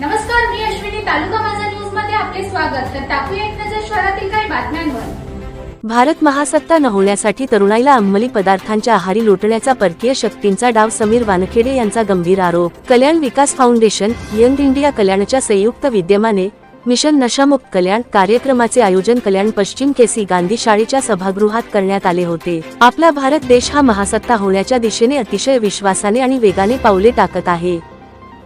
नमस्कार मी अश्विनी तालुका माझा न्यूजमध्ये आपले स्वागत. तर टाकूया एक नजर शहरातील काही बातम्यांवर. भारत महासत्ता न होण्यासाठी तरुणाईला अंमली पदार्थांच्या आहारी लोटण्याचा परकीय शक्तींचा डाव समीर वानखेडे यांचा गंभीर आरोप. Kalyan Vikas Foundation Young India कल्याणच्या संयुक्त विद्यमाने मिशन नशामुक्त कल्याण कार्यक्रमाचे आयोजन कल्याण पश्चिम केसी गांधी शाळेच्या सभागृहात करण्यात आले होते. आपला भारत देश हा महासत्ता होण्याच्या दिशेने अतिशय विश्वासाने आणि वेगाने पावले टाकत आहे.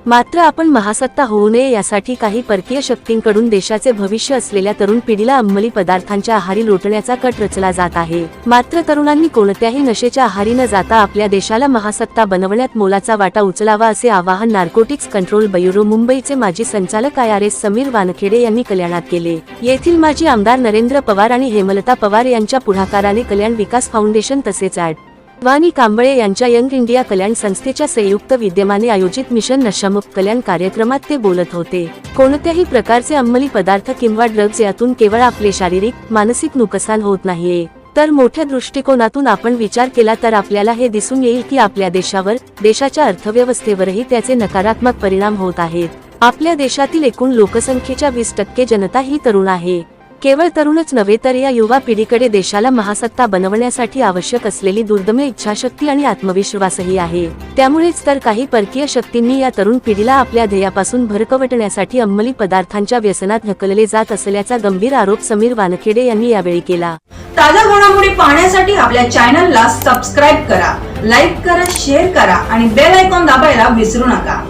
मात्र आपण महासत्ता होऊ नये यासाठी काही परकीय शक्तींकडून देशाचे भविष्य असलेल्या तरुण पिढीला अंमली पदार्थांच्या आहारी लोटण्याचा कट रचला जात आहे. मात्र तरुणांनी कोणत्याही नशेच्या आहारी न जाता आपल्या देशाला महासत्ता बनवण्यात मोलाचा वाटा उचलावा असे आवाहन नार्कोटिक्स कंट्रोल ब्युरो मुंबईचे माजी संचालक I R S Sameer Wankhede यांनी कल्याणात केले. येथील माजी आमदार नरेंद्र पवार आणि हेमलता पवार यांच्या पुढाकाराने कल्याण विकास फाउंडेशन तसेच ऍड वाणी कांबळे यांच्या यंग इंडिया कल्याण संस्थेच्या संयुक्त विद्यमाने आयोजित मिशन नशामुक्त कल्याण कार्यक्रमात ते बोलत होते. कोणत्याही प्रकारचे अंमली पदार्थ किंवा ड्रग्ज यातून केवळ आपले शारीरिक मानसिक नुकसान होत नाहीये. तर मोठ्या दृष्टिकोनातून आपण विचार केला तर आपल्याला हे दिसून येईल की आपल्या देशावर देशाच्या अर्थव्यवस्थेवरही त्याचे नकारात्मक परिणाम होत आहेत. आपल्या देशातील एकूण लोकसंख्येच्या वीस टक्के जनता ही तरुण आहे. केवळ तरुणच नव्हे तर या युवा पिढीकडे देशाला महासत्ता बनवण्यासाठी आवश्यक असलेली दुर्दम्य इच्छाशक्ती आणि आत्मविश्वासही आहे. त्यामुळेच तर काही परकीय शक्तींनी या तरुण पिढीला आपल्या ध्येयापासून भरकवटण्यासाठी अंमली पदार्थांच्या व्यसनात ढकलले जात असल्याचा गंभीर आरोप समीर वानखेडे यांनी यावेळी केला. ताज्या घडामोडी पाहण्यासाठी आपल्या चॅनलला सबस्क्राईब करा लाईक करा शेअर करा आणि बेल आयकॉन दाबायला विसरू नका.